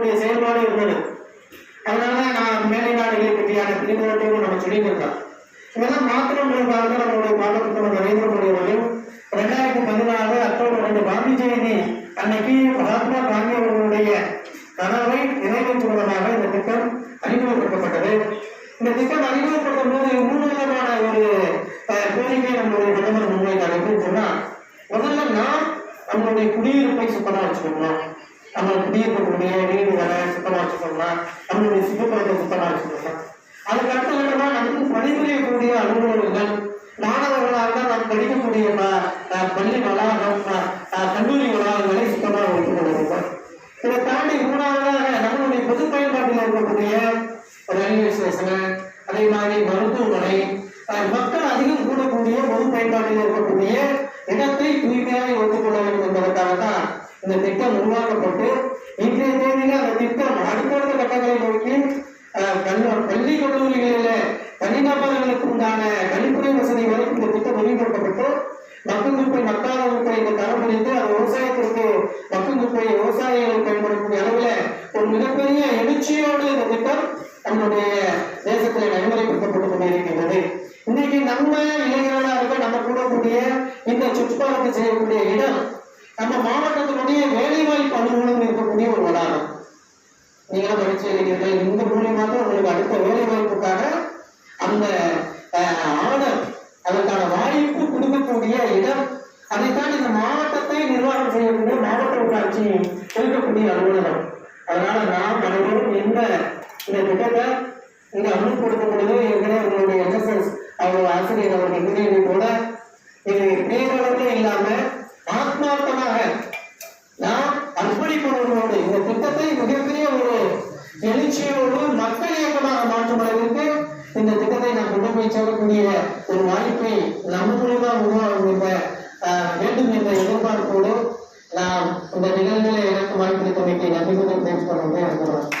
நம்மளுடைய செயல்பாடு இருந்தது. அதனால நான் மேலை நாடுகளை பற்றியான பிரிவுகளோடு நம்ம சொல்லிட்டு இருக்கோம் இதெல்லாம் மாத்திரங்களுக்காக நம்மளுடைய பாடப்புத்தகம் நரேந்திர மோடி அவர்கள் ரெண்டாயிரத்தி பதினாலு அக்டோபர் ரெண்டு காந்தி ஜெயந்தி அன்னைக்கு மகாத்மா காந்தி அவர்களுடைய கனவை நிறைவேற்றுவதற்காக இந்த திட்டம் அறிமுகப்படுத்தப்பட்டது. இந்த திட்டம் அறிமுகப்படுத்தும் போது மூணு விதமான ஒரு கோரிக்கை நம்மளுடைய பிரதமர் முன்வைத்தார். எப்படின்னு சொன்னா முதல்ல நாம் நம்மளுடைய குடியிருப்பை சுத்தமா வச்சுக்கணும்? நம்ம குடியிருக்கக்கூடிய வீடுகளை சுத்தமா வச்சுக்கணும் நம்மளுடைய சுற்றுப்புறத்தை சுத்தமா வச்சுக்கணும் அதுக்கு அடுத்த கட்டமா நமக்கு பணிபுரியக்கூடிய அலுவலர்கள் மாணவர்களாக நாம் படிக்கக்கூடிய பள்ளி வளாகம் கல்லூரி வளாகங்களை சுத்தமாக வைத்துக் இதை தாண்டி மூணாவதாக நம்மளுடைய பொது பயன்பாட்டில் இருக்கக்கூடிய ரயில்வே ஸ்டேஷன் அதே மாதிரி மருத்துவமனை மக்கள் அதிகம் கூடக்கூடிய பொது பயன்பாட்டில் இருக்கக்கூடிய இடத்தை தூய்மையாக வைத்துக் கொள்ள வேண்டும் என்பதற்காக தான் இந்த திட்டம் உருவாக்கப்பட்டு இன்றைய தேதியில அந்த திட்டம் அடுத்தடுத்த கட்டங்களை நோக்கி பள்ளி கல்லூரிகளில் தனிநபர்களுக்கு உண்டான கழிப்பறை வசதி வரைக்கும் இந்த திட்டம் விரிவுபடுத்தப்பட்டு மக்கள் குப்பை மக்காத குப்பை இந்த தரம் பிரித்து அது விவசாயத்திற்கு மக்கள் குப்பை விவசாயிகள் பயன்படுத்தக்கூடிய அளவில் ஒரு மிகப்பெரிய எழுச்சியோடு இந்த திட்டம் நம்முடைய தேசத்தில் நடைமுறைப்படுத்தப்பட்டு கொண்டிருக்கின்றது. இன்னைக்கு நம்ம இளைஞர்களாக இருக்க நம்ம கூடக்கூடிய இந்த சுற்றுப்பாலத்தை செய்யக்கூடிய இடம் நம்ம மாவட்டத்தினுடைய வேலைவாய்ப்பு அலுவலகம் இருக்கக்கூடிய ஒரு வளாகம். நீங்களும் படிச்சு இருக்கிறீர்கள் இந்த மூலியமாக உங்களுக்கு அடுத்த வேலை வாய்ப்புக்காக அந்த ஆர்டர் அதற்கான வாய்ப்பு கொடுக்கக்கூடிய இடம் அதைத்தான் இந்த மாவட்டத்தை நிர்வாகம் செய்யக்கூடிய மாவட்ட ஊராட்சி இருக்கக்கூடிய அலுவலகம். அதனால நாம் அனைவரும் இந்த இந்த திட்டத்தை இங்கே அமல்படுத்தும் பொழுது ஏற்கனவே உங்களுடைய என்எஸ்எஸ் அவருடைய ஆசிரியர் அவர்கள் விழிப்புணர்வோடு இந்த திட்டத்தை மிகப்பெரிய ஒரு எழுச்சியோடு மக்கள் இயக்கமாக மாற்றும் அளவிற்கு இந்த திட்டத்தை நாம் கொண்டு போய் சேரக்கூடிய ஒரு வாய்ப்பை நம்ம மூலமா உருவாகும் என்ற வேண்டும் என்ற எதிர்பார்ப்போடு நாம் இந்த நிகழ்வுகளை எனக்கு வாய்ப்பு வாய்ப்பளித்தமைக்கு நன்றி கூறி பேச பண்ணுறேன்